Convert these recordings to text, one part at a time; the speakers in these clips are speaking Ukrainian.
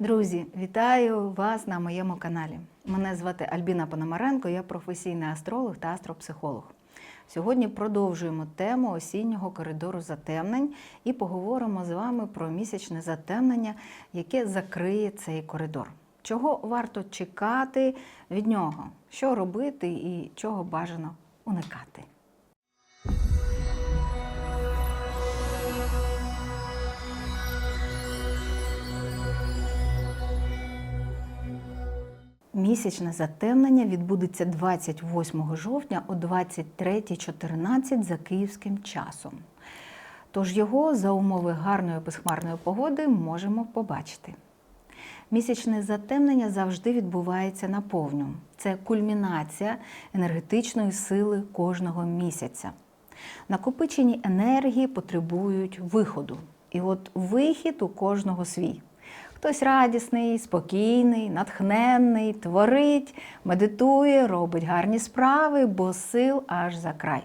Друзі, вітаю вас на моєму каналі. Мене звати Альбіна Пономаренко, я професійний астролог та астропсихолог. Сьогодні продовжуємо тему осіннього коридору затемнень і поговоримо з вами про місячне затемнення, яке закриє цей коридор. Чого варто чекати від нього, що робити і чого бажано уникати. Місячне затемнення відбудеться 28 жовтня о 23.14 за київським часом. Тож його за умови гарної безхмарної погоди можемо побачити. Місячне затемнення завжди відбувається наповню. Це кульмінація енергетичної сили кожного місяця. Накопичені енергії потребують виходу. І от вихід у кожного свій. Хтось радісний, спокійний, натхненний, творить, медитує, робить гарні справи, бо сил аж за край.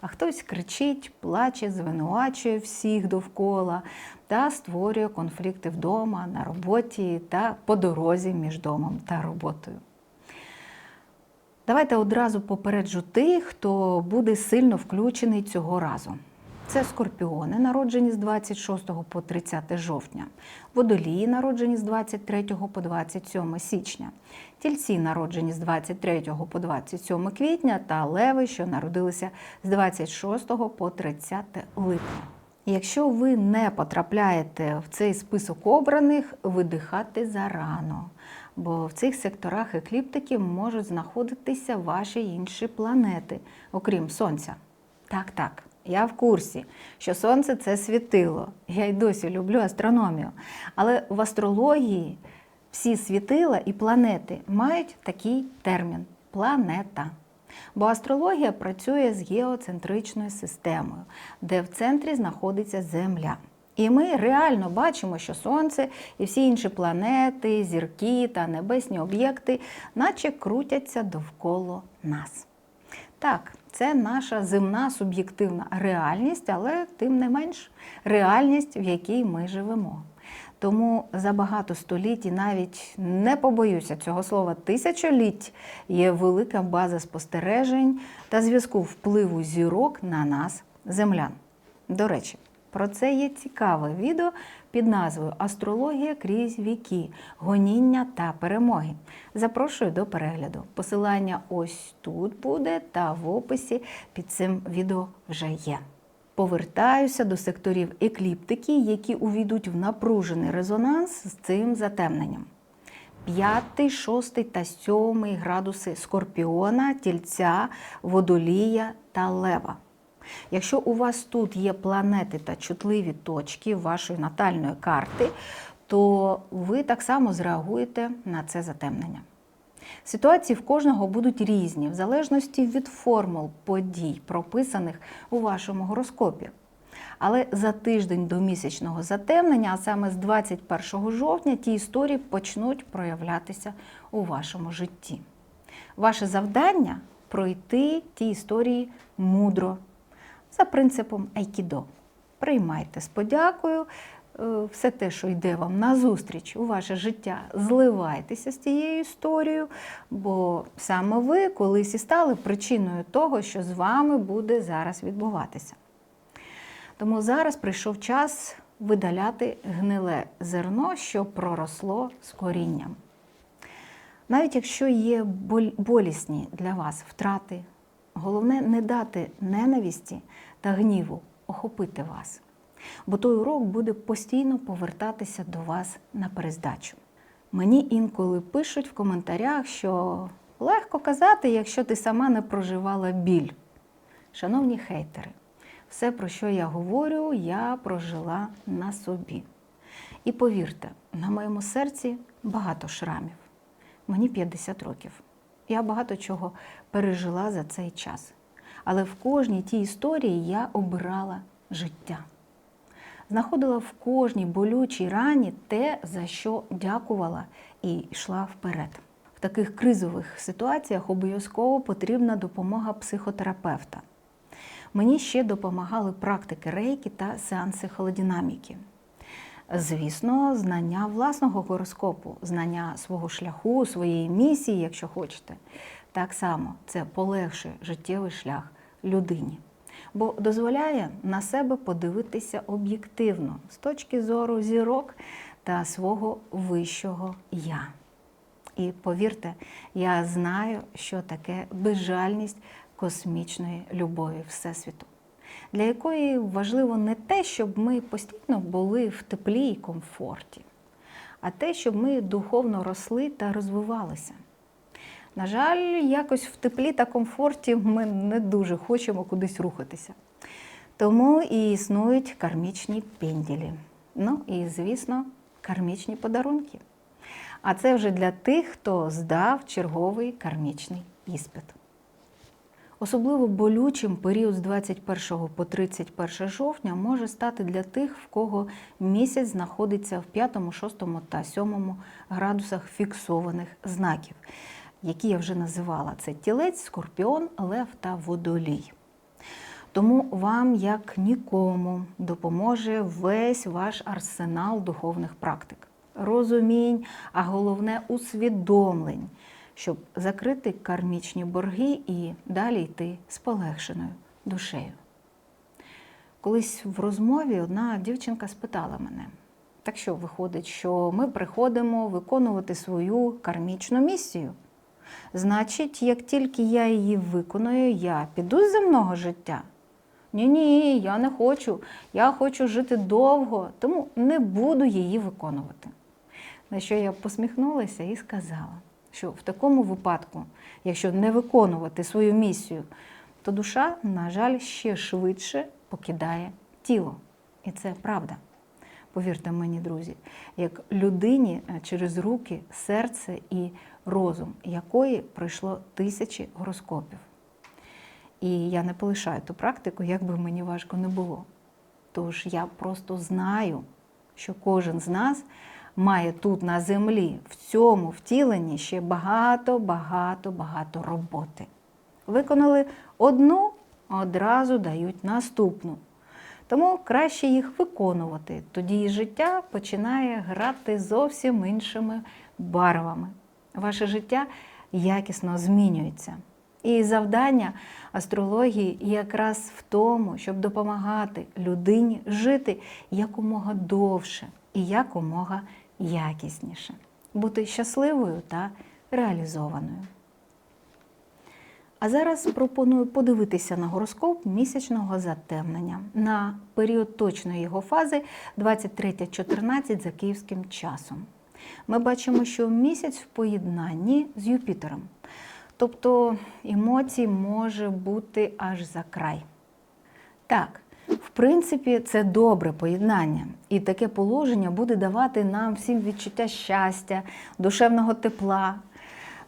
А хтось кричить, плаче, звинувачує всіх довкола та створює конфлікти вдома, на роботі та по дорозі між домом та роботою. Давайте одразу попереджу тих, хто буде сильно включений цього разу. Це скорпіони, народжені з 26 по 30 жовтня, водолії, народжені з 23 по 27 січня, тільці, народжені з 23 по 27 квітня, та леви, що народилися з 26 по 30 липня. Якщо ви не потрапляєте в цей список обраних, видихати зарано, бо в цих секторах екліптиків можуть знаходитися ваші інші планети, окрім Сонця. Так, так. Я в курсі, що сонце це світило. Я й досі люблю астрономію. Але в астрології всі світила і планети мають такий термін планета. Бо астрологія працює з геоцентричною системою, де в центрі знаходиться Земля. І ми реально бачимо, що Сонце і всі інші планети, зірки та небесні об'єкти, наче крутяться довкола нас. Так, це наша земна суб'єктивна реальність, але тим не менш реальність, в якій ми живемо. Тому за багато століть і навіть не побоюся цього слова тисячоліть є велика база спостережень та зв'язку впливу зірок на нас, землян. До речі, про це є цікаве відео під назвою Астрологія крізь віки, гоніння та перемоги. Запрошую до перегляду. Посилання ось тут буде та в описі під цим відео вже є. Повертаюся до секторів екліптики, які увійдуть в напружений резонанс з цим затемненням. П'ятий, шостий та сьомий градуси скорпіона, тільця, водолія та лева. Якщо у вас тут є планети та чутливі точки вашої натальної карти, то ви так само зреагуєте на це затемнення. Ситуації в кожного будуть різні, в залежності від формул подій, прописаних у вашому гороскопі. Але за тиждень до місячного затемнення, а саме з 21 жовтня, ті історії почнуть проявлятися у вашому житті. Ваше завдання пройти ті історії мудро, за принципом айкідо. Приймайте з подякою е, все те, що йде вам назустріч у ваше життя, зливайтеся з тією історією, бо саме ви колись і стали причиною того, що з вами буде зараз відбуватися. Тому зараз прийшов час видаляти гниле зерно, що проросло з корінням. Навіть якщо є болісні для вас втрати, головне не дати ненависті та гніву охопити вас. Бо той урок буде постійно повертатися до вас на перездачу. Мені інколи пишуть в коментарях, що легко казати, якщо ти сама не проживала біль. Шановні хейтери, все, про що я говорю, я прожила на собі. І повірте, на моєму серці багато шрамів. Мені 50 років. Я багато чого пережила за цей час. Але в кожній тій історії я обирала життя. Знаходила в кожній болючій рані те, за що дякувала і йшла вперед. В таких кризових ситуаціях обов'язково потрібна допомога психотерапевта. Мені ще допомагали практики рейки та сеанси холодинаміки. Звісно, знання власного гороскопу, знання свого шляху, своєї місії, якщо хочете. Так само це полегшує життєвий шлях людині, бо дозволяє на себе подивитися об'єктивно з точки зору зірок та свого вищого я. І повірте, я знаю, що таке безжальність космічної любові Всесвіту, для якої важливо не те, щоб ми постійно були в теплі і комфорті, а те, щоб ми духовно росли та розвивалися. На жаль, якось в теплі та комфорті ми не дуже хочемо кудись рухатися. Тому і існують кармічні пенділі. Ну і, звісно, кармічні подарунки. А це вже для тих, хто здав черговий кармічний іспит. Особливо болючим період з 21 по 31 жовтня може стати для тих, в кого місяць знаходиться в 5, 6 та 7 градусах фіксованих знаків, які я вже називала: це тілець, скорпіон, лев та водолій. Тому вам, як нікому, допоможе весь ваш арсенал духовних практик, розумінь, а головне усвідомлень, щоб закрити кармічні борги і далі йти з полегшеною душею. Колись в розмові одна дівчинка спитала мене: так що виходить, що ми приходимо виконувати свою кармічну місію? Значить, як тільки я її виконую, я піду з земного життя. Ні, ні, я не хочу. Я хочу жити довго, тому не буду її виконувати. На що я посміхнулася і сказала, що в такому випадку, якщо не виконувати свою місію, то душа, на жаль, ще швидше покидає тіло. І це правда. Повірте мені, друзі, як людині через руки, серце і розум, якої пройшло тисячі гороскопів. І я не полишаю ту практику, як би мені важко не було. Тож я просто знаю, що кожен з нас має тут на землі, в цьому втіленні ще багато, багато, багато роботи. Виконали одну, одразу дають наступну. Тому краще їх виконувати. Тоді і життя починає грати зовсім іншими барвами. Ваше життя якісно змінюється. І завдання астрології якраз в тому, щоб допомагати людині жити якомога довше і якомога якісніше, бути щасливою та реалізованою. А зараз пропоную подивитися на гороскоп місячного затемнення на період точної його фази 23.14 за київським часом. Ми бачимо, що місяць в поєднанні з Юпітером. Тобто емоцій може бути аж за край. Так, в принципі, це добре поєднання, і таке положення буде давати нам всім відчуття щастя, душевного тепла.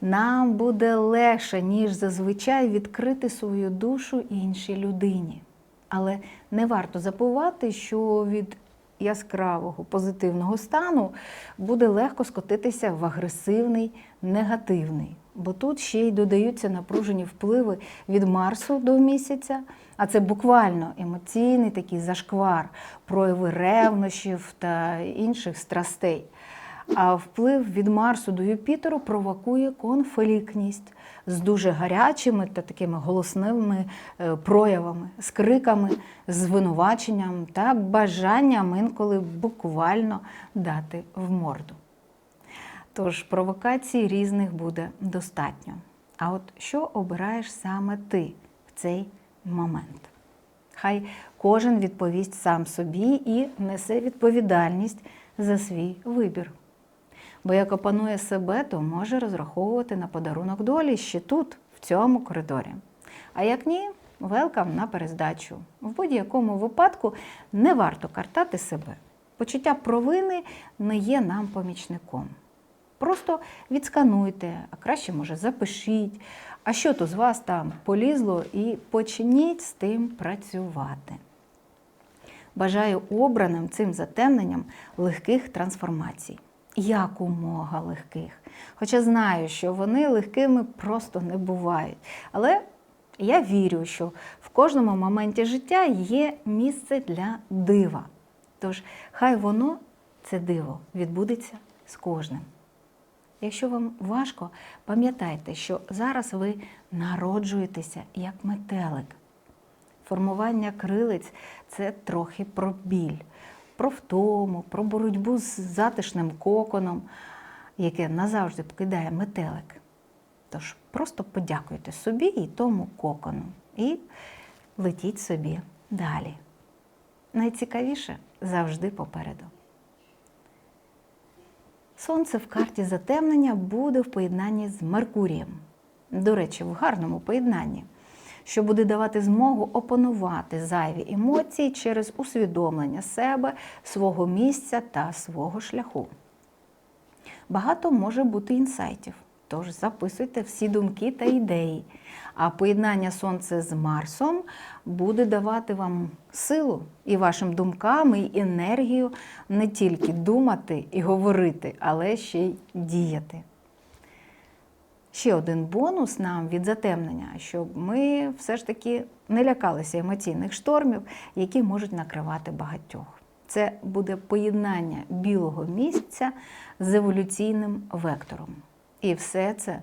Нам буде легше, ніж зазвичай відкрити свою душу іншій людині. Але не варто забувати, що від яскравого позитивного стану буде легко скотитися в агресивний, негативний. Бо тут ще й додаються напружені впливи від Марсу до місяця, а це буквально емоційний такий зашквар, прояви ревнощів та інших страстей. А вплив від Марсу до Юпітеру провокує конфліктність з дуже гарячими та такими голосними е, проявами, з криками, звинуваченням та бажанням інколи буквально дати в морду. Тож провокацій різних буде достатньо. А от що обираєш саме ти в цей момент? Хай кожен відповість сам собі і несе відповідальність за свій вибір. Бо як опанує себе, то може розраховувати на подарунок долі ще тут, в цьому коридорі. А як ні, велкам на перездачу. В будь-якому випадку не варто картати себе. Почуття провини не є нам помічником. Просто відскануйте, а краще, може, запишіть, а що то з вас там полізло, і почніть з тим працювати. Бажаю обраним цим затемненням легких трансформацій. Якомога легких. Хоча знаю, що вони легкими просто не бувають. Але я вірю, що в кожному моменті життя є місце для дива. Тож, хай воно це диво відбудеться з кожним. Якщо вам важко, пам'ятайте, що зараз ви народжуєтеся як метелик. Формування крилиць це трохи про біль, про втому, про боротьбу з затишним коконом, яке назавжди покидає метелик. Тож просто подякуйте собі і тому кокону і летіть собі далі. Найцікавіше завжди попереду. Сонце в карті затемнення буде в поєднанні з Меркурієм. До речі, в гарному поєднанні, що буде давати змогу опанувати зайві емоції через усвідомлення себе, свого місця та свого шляху. Багато може бути інсайтів, тож записуйте всі думки та ідеї. А поєднання Сонця з Марсом буде давати вам силу і вашим думкам, і енергію не тільки думати і говорити, але ще й діяти. Ще один бонус нам від затемнення, щоб ми все ж таки не лякалися емоційних штормів, які можуть накривати багатьох. Це буде поєднання білого місяця з еволюційним вектором. І все це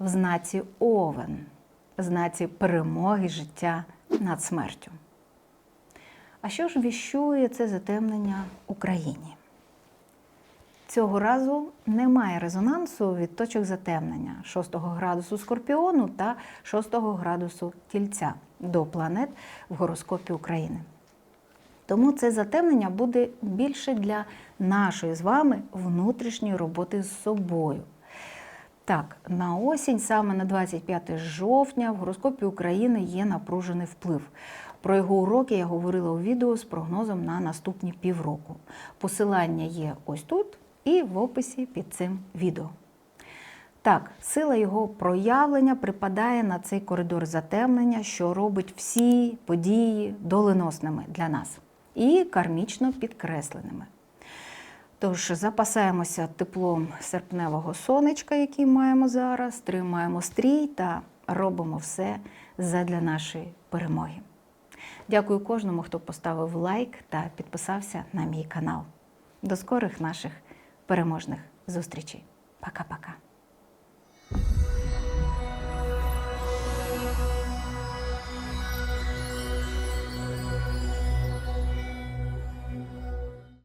в знаці Овен, в знаці перемоги життя над смертю. А що ж віщує це затемнення Україні? Цього разу немає резонансу від точок затемнення 6 градусу Скорпіону та 6 градусу Тільця до планет в гороскопі України. Тому це затемнення буде більше для нашої з вами внутрішньої роботи з собою. Так, на осінь, саме на 25 жовтня, в гороскопі України є напружений вплив. Про його уроки я говорила у відео з прогнозом на наступні півроку. Посилання є ось тут і в описі під цим відео. Так, сила його проявлення припадає на цей коридор затемнення, що робить всі події доленосними для нас і кармічно підкресленими. Тож запасаємося теплом серпневого сонечка, який маємо зараз, тримаємо стрій та робимо все задля нашої перемоги. Дякую кожному, хто поставив лайк та підписався на мій канал. До скорих наших переможних зустрічей. Пока-пока.